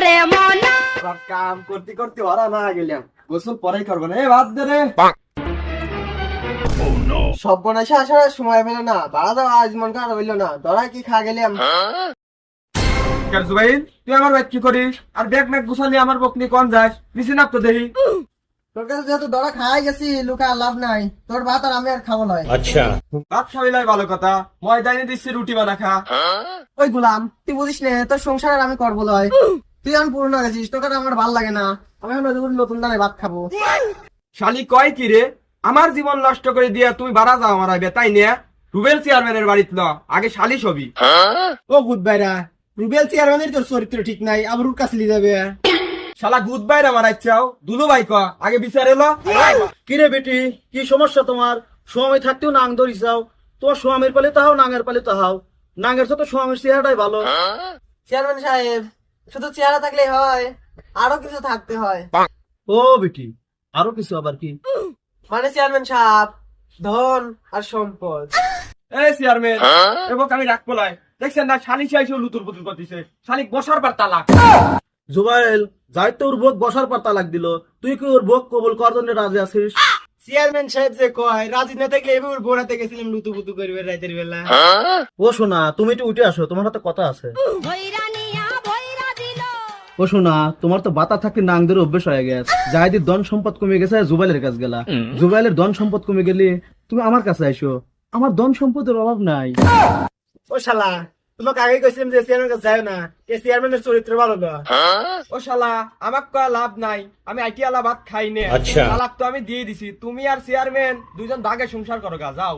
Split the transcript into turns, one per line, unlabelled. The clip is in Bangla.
করে মনা।
কাম করতে করতে ওরা না গেলাম। গোসল পরেই করব না এ বাদ দে রে। সর্বনাশে আসার সময় পেলে না বাড়া দাও আজ মন কার হইল না কি খা গেলাম।
কেন জুবাইর তুই আমার বাইক কি করিস? আর ব্যাগ ম্যাগ গুছালি আমার বকনি কোন যাস? নিচে নাপ তো দেখি।
তোর কাছে যেহেতু দরা খাই গেছি লুকা লাভ নাই। তোর ভাত আর আমি আর খাব নয়।
ভাত খাবি খাবিলাই ভালো কথা ময়দা এনে দিচ্ছি রুটি বানা খা
ওই গুলাম তুই বুঝিস নে তোর সংসার আর আমি করব লয় তুই এখন পুরনো গেছিস তোকে আমার ভালো লাগে না। আমি এখন নতুন ভাত খাব।
শালি কয় কি রে? আমার জীবন নষ্ট করে দিয়া তুমি বাড়া যাও আমার আইবে তাই নিয়ে রুবেল চেয়ারম্যানের বাড়িতে ন আগে শালি ছবি
ও গুড বাইরা রুবেল চেয়ারম্যানের তোর চরিত্র ঠিক নাই আবার উর কাছে যাবে।
শালা গুড বাইর আমার ইচ্ছাও দুলু ভাই ক আগে বিচার এলো
কিরে বেটি কি সমস্যা তোমার? স্বামী থাকতেও নাং ধরিস চাও তোমার স্বামীর পালে তাহাও নাঙের পালে তাহাও নাঙের তো স্বামীর চেহারাটাই ভালো।
চেয়ারম্যান সাহেব শুধু চেহারা থাকলে হয় আরও কিছু থাকতে হয়।
ও বেটি আরও কিছু আবার কি?
মানে চেয়ারম্যান সাহেব ধন আর সম্পদ।
এই চেয়ারম্যান এবং আমি রাখ পোলাই। দেখছেন না শালি চাইছে লুতুর পুতুর করতেছে। শালিক বসার পর তালাক।
জুবাইল যাই তো ওর বোক বসার পর তালাক দিল। তুই কি ওর বোক কবুল করার জন্য রাজি আছিস?
চেয়ারম্যান সাহেব যে কয় রাজি না থাকলে এবার বোড়াতে গেছিলাম লুতু পুতু করবে রাতের বেলা।
ও শোনা তুমি একটু উঠে আসো তোমার হাতে কথা আছে। ও শোনা তোমার তো বাতা থাকতে নাং ধরে অভ্যেস হয়ে গেছে। জাহিদির ধন সম্পদ কমে গেছে জুবাইলের কাছে গেলা। জুবাইলের ধন সম্পদ কমে গেলে তুমি আমার কাছে আইসো। আমার ধন সম্পদের অভাব নাই।
ও শালা তোমাকে আগে কইছিলাম যে চেয়ারম্যান কাছে যাও না। এই চেয়ারম্যানের চরিত্র ভালো না।
ও শালা আমাক কয়া লাভ নাই। আমি আইটি আলা ভাত খাই নে। তালাক তো আমি দিয়ে দিছি। তুমি আর চেয়ারম্যান দুজন দাগে সংসার করো গা যাও।